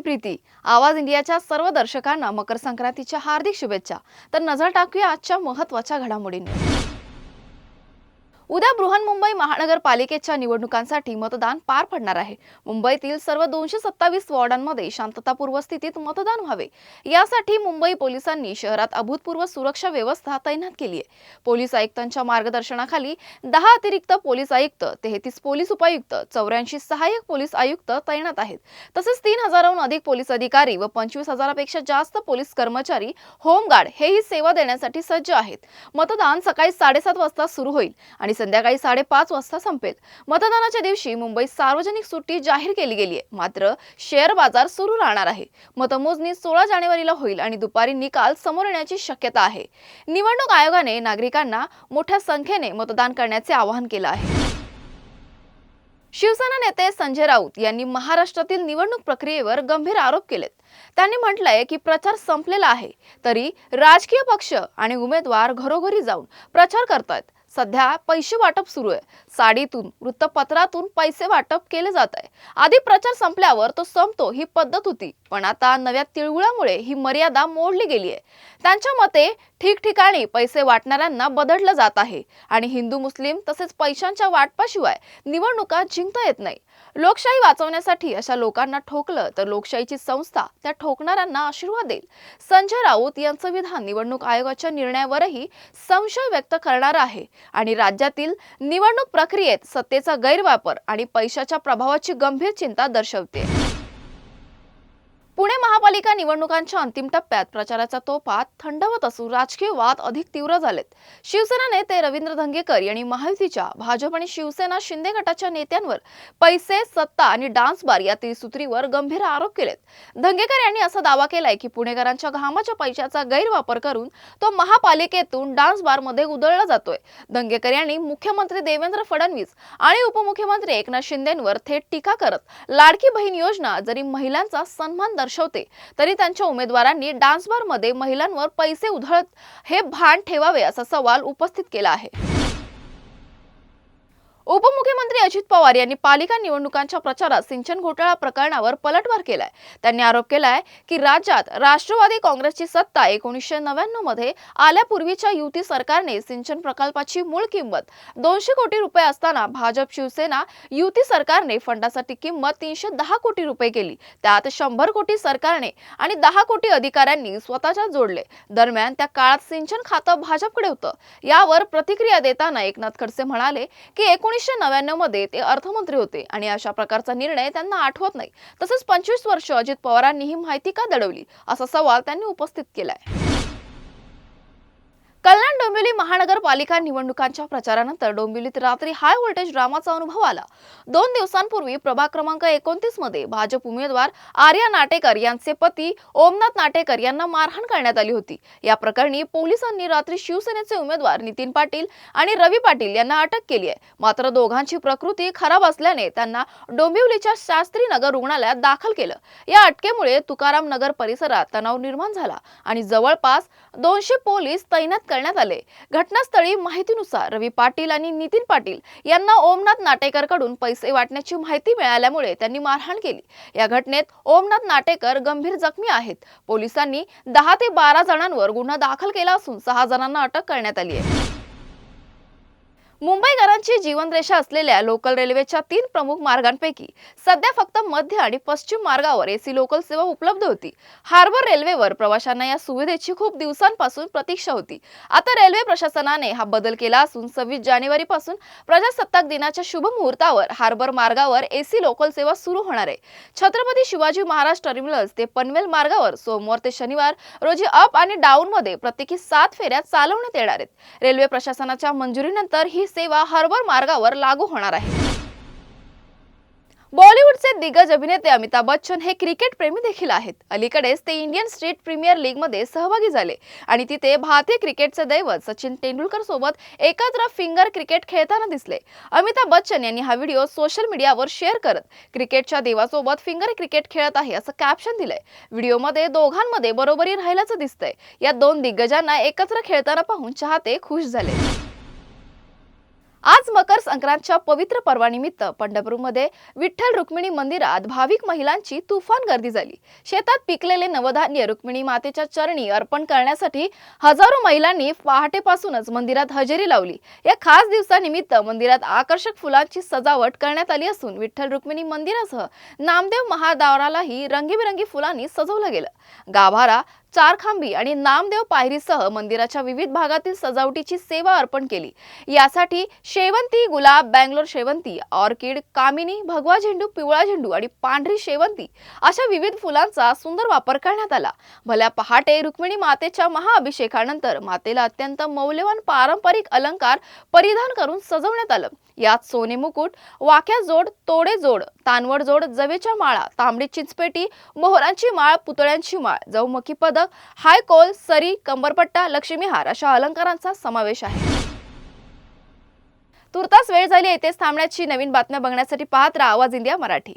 प्रीती. आवाज इंडियाच्या सर्व दर्शकांना मकर संक्रांतीच्या हार्दिक शुभेच्छा. तर नजर टाकूया आजच्या महत्त्वाच्या घडामोडींवर. उद्या बृहन्मुंबई महानगरपालिकेच्या निवडणुकांसाठी मतदान पार पडणार आहे. मुंबईतील सर्व दोनशे सत्तावीस वॉर्डांमध्ये शांततापूर्व स्थितीत मतदान व्हावे. यासाठी मुंबई पोलिसांनी शहरात अभूतपूर्व सुरक्षा व्यवस्था तैनात केली आहे. पोलीस आयुक्तांच्या मार्गदर्शनाखाली दहा अतिरिक्त पोलीस आयुक्त तेहतीस पोलीस उपायुक्त चौऱ्याऐंशी सहाय्यक पोलीस आयुक्त तैनात आहेत. तसेच तीन हजाराहून अधिक पोलीस अधिकारी व पंचवीस हजारापेक्षा जास्त पोलीस कर्मचारी होमगार्ड हेही सेवा देण्यासाठी सज्ज आहेत. मतदान सकाळी साडेसात वाजता सुरू होईल आणि संध्याकाळी साडेपाच वाजता संपेल. मतदानाच्या दिवशी मुंबईत सार्वजनिक सुट्टी जाहीर केली गेली आहे. मात्र शेअर बाजार सुरू राहणार आहे. मतमोजणी सोळा जानेवारीला होईल आणि दुपारी निकाल समोर येण्याची शक्यता आहे. निवडणूक आयोगाने नागरिकांना मोठ्या संख्येने मतदान करण्याचे आवाहन केलं आहे. शिवसेना नेते संजय राऊत यांनी महाराष्ट्रातील निवडणूक प्रक्रियेवर गंभीर आरोप केलेत. त्यांनी म्हटलंय की प्रचार संपलेला आहे. तरी राजकीय पक्ष आणि उमेदवार घरोघरी जाऊन प्रचार करतायत. सध्या पैसे वाटप सुरू आहे. साडीतून वृत्तपत्रातून पैसे वाटप केले जात आहे. आधी प्रचार संपल्यावर तो संपतो ही पद्धत होती पण आता नव्या तिळगुळामुळे ही मर्यादा मोडली गेली आहे. त्यांच्या मते ठिकठिकाणी पैसे वाटणाऱ्यांना बदडलं जात आहे. आणि हिंदू मुस्लिम तसेच पैशांच्या वाटपाशिवाय निवडणुका जिंकता येत नाही. लोकशाही वाचवण्यासाठी अशा लोकांना ठोकलं तर लोकशाहीची संस्था त्या ठोकणाऱ्यांना आशीर्वाद देईल. संजय राऊत यांचं विधान निवडणूक आयोगाच्या निर्णयावरही संशय व्यक्त करणार आहे. आणि राज्यातील निवडणूक प्रक्रियेत सत्तेचा गैरवापर आणि पैशाच्या प्रभावाची गंभीर चिंता दर्शवते. पुणे महापालिका निवडणुकांच्या अंतिम टप्प्यात प्रचाराचा तोफा थंडवत असून राजकीय वाद अधिक तीव्र झालेत. शिवसेना नेते रवींद्र धंगेकर यांनी महायुतीच्या भाजप आणि शिवसेना शिंदे गटाच्या नेत्यांवर पैसे सत्ता आणि डान्स बार या त्रिसूत्रीवर गंभीर आरोप केलेत. धंगेकर यांनी असा दावा केलाय की पुणेकरांच्या घामाच्या पैशाचा गैरवापर करून तो महापालिकेतून डान्स बारमध्ये उधळला जातोय. धंगेकर यांनी मुख्यमंत्री देवेंद्र फडणवीस आणि उपमुख्यमंत्री एकनाथ शिंदेंवर थेट टीका करत लाडकी बहीण योजना जरी महिलांचा सन्मान दर्शवते. तरी त्यांच्या उमेदवारांनी डान्सबारमध्ये महिलांवर पैसे उधळत हे भान ठेवावे असा सवाल उपस्थित केला आहे. अजित पवार यांनी पालिका निवडणुकांच्या प्रचारात सिंचन घोटाळा प्रकरणावर पलटवार केलाय. त्यांनी आरोप केलाय की राज्यात राष्ट्रवादी काँग्रेसची सत्ता एकोणीसशे नव्याण्णवमध्ये आल्यापूर्वीच्या युती सरकारने सिंचन प्रकल्पाची मूळ किंमत दोनशे कोटी रुपये असताना भाजप शिवसेना युती सरकारने फंडासाठी किंमत तीनशे दहा कोटी रुपये केली. त्यात शंभर कोटी सरकारने आणि दहा कोटी अधिकाऱ्यांनी स्वतःच्या जोडले. दरम्यान त्या काळात सिंचन खातं भाजपकडे होतं. यावर प्रतिक्रिया देताना एकनाथ खडसे म्हणाले की एकोणीसशे नव्याण्णवमध्ये ते अर्थमंत्री होते आणि अशा प्रकारचा निर्णय त्यांना आठवत नाही. तसंच पंचवीस वर्ष अजित पवारांनी ही माहिती का दडवली? असा सवाल त्यांनी उपस्थित केलाय. कल्याण डोंबिवली महानगरपालिका निवडणुकांच्या प्रचारानंतर डोंबिवलीत रात्री हाय व्होल्टेज ड्रामाचा अनुभव आला. दोन दिवसांपूर्वी प्रभाग क्रमांक एकोणतीसमध्ये भाजप उमेदवार आर्या नाटेकर यांचे पती ओमनाथ नाटेकर यांना मारहाण करण्यात आली होती. या प्रकरणी पोलिसांनी रात्री शिवसेनेचे उमेदवार नितीन पाटील आणि रवी पाटील यांना अटक केली आहे. मात्र दोघांची प्रकृती खराब असल्याने त्यांना डोंबिवलीच्या शास्त्री नगर रुग्णालयात दाखल केलं. या अटकेमुळे तुकाराम नगर परिसरात तणाव निर्माण झाला आणि जवळपास दोनशे पोलीस तैनात करण्यात आले. घटनास्थळी माहितीनुसार रवी पाटील आणि नितीन पाटील यांना ओमनाथ नाटेकरकडून पैसे वाटण्याची माहिती मिळाल्यामुळे त्यांनी मारहाण केली. या घटनेत ओमनाथ नाटेकर गंभीर जखमी आहेत. पोलिसांनी दहा ते बारा जणांवर गुन्हा दाखल केला असून सहा जणांना अटक करण्यात आली आहे. मुंबईकरांची जीवनरेषा असलेल्या लोकल रेल्वेच्या तीन प्रमुख मार्गांपैकी सध्या फक्त मध्य आणि पश्चिम मार्गावर एसी लोकल सेवा उपलब्ध होती. हार्बर रेल्वेवर प्रवाशांना या सुविधेची खूप दिवसांपासून प्रतीक्षा होती. आता रेल्वे प्रशासनाने हा बदल केला असून सव्वीस जानेवारी पासून प्रजासत्ताक दिनाच्या शुभ मुहूर्तावर हार्बर मार्गावर एसी लोकल सेवा सुरू होणार आहे. छत्रपती शिवाजी महाराज टर्मिनस ते पनवेल मार्गावर सोमवार ते शनिवार रोजी अप आणि डाऊन मध्ये प्रत्येकी सात फेऱ्या चालवण्यात येणार आहेत. रेल्वे प्रशासनाच्या मंजुरीनंतर ही सेवा हार्बर मार्गावर लागू होणार आहे. बॉलिवूडचे दिग्गज अभिनेते अमिताभ बच्चन हे क्रिकेट प्रेमी देखील आहेत. अलीकडेच ते इंडियन स्ट्रीट प्रीमियर लीगमध्ये सहभागी झाले आणि तिथे भारतीय क्रिकेटचे दैवत सचिन तेंडुलकर सोबत एकत्र फिंगर क्रिकेट खेळताना दिसले. अमिताभ बच्चन यांनी हा व्हिडिओ सोशल मीडियावर शेअर करत क्रिकेटच्या देवासोबत फिंगर क्रिकेट खेळत आहे असं कॅप्शन दिलंय. व्हिडिओमध्ये दोघांमध्ये बरोबरी राहिल्याचं दिसतंय. या दोन दिग्गजांना एकत्र खेळताना पाहून चाहते खुश झाले. आज मकर संक्रांतच्या पवित्र पर्वानिमित्त पंढरपूरमध्ये विठ्ठल रुक्मिणी मंदिरात भाविक महिलांची तुफान गर्दी झाली. शेतात पिकलेले नवधान्य रुक्मिणी मातेच्या चरणी अर्पण करण्यासाठी हजारो महिलांनी पहाटेपासूनच मंदिरात हजेरी लावली. या खास दिवसानिमित्त मंदिरात आकर्षक फुलांची सजावट करण्यात आली असून विठ्ठल रुक्मिणी मंदिरासह नामदेव महादावरालाही रंगीबेरंगी फुलांनी सजवलं गेलं. गाभारा चार खांबी आणि नामदेव पायरीसह मंदिराच्या विविध भागातील सजावटीची सेवा अर्पण केली. यासाठी शेवंती गुलाब बँगलोर शेवंती ऑर्किड कामिनी भगवा झेंडू पिवळा झेंडू आणि पांढरी शेवंती अशा विविध फुलांचा सुंदर वापर करण्यात आला. भल्या पहाटे रुक्मिणी मातेच्या महाअभिषेकानंतर मातेला अत्यंत मौल्यवान पारंपरिक अलंकार परिधान करून सजवण्यात आलं. यात सोने मुकुट वाक्या जोड तोडे जोड तानवड जोड जवेच्या माळा तांबडी चिंचपेटी मोहरांची माळ पुतळ्यांची माळ जवमुखी पदक हायकोल सरी कंबरपट्टा लक्ष्मीहार अशा अलंकारांचा समावेश आहे. तुर्तास वेळ झाली येथेच थांबण्याची नवीन बातम्या बघण्यासाठी पाहत राहा आवाज इंडिया मराठी.